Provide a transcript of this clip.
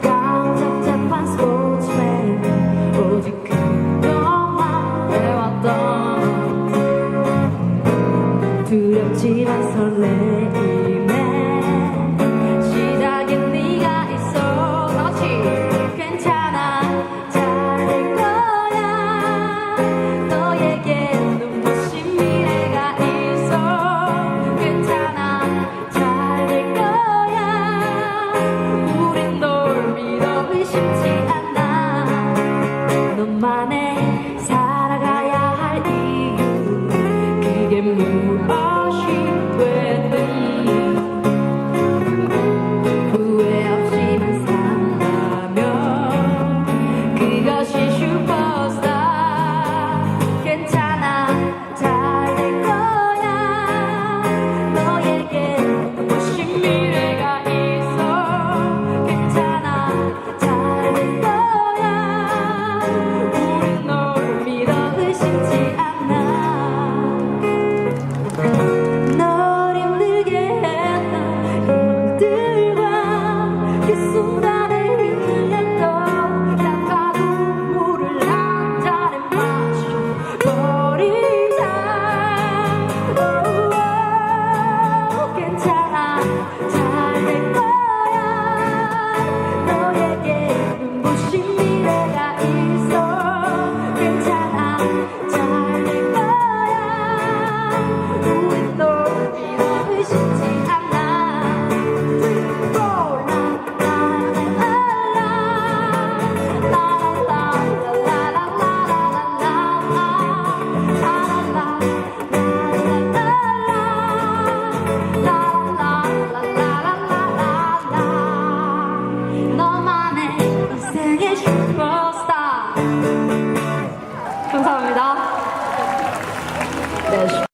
깜짝잡한 스포츠맨. 오직 그동안 해왔던 두렵지만 설레임에 to 너에게 눈부신 미래가 있어?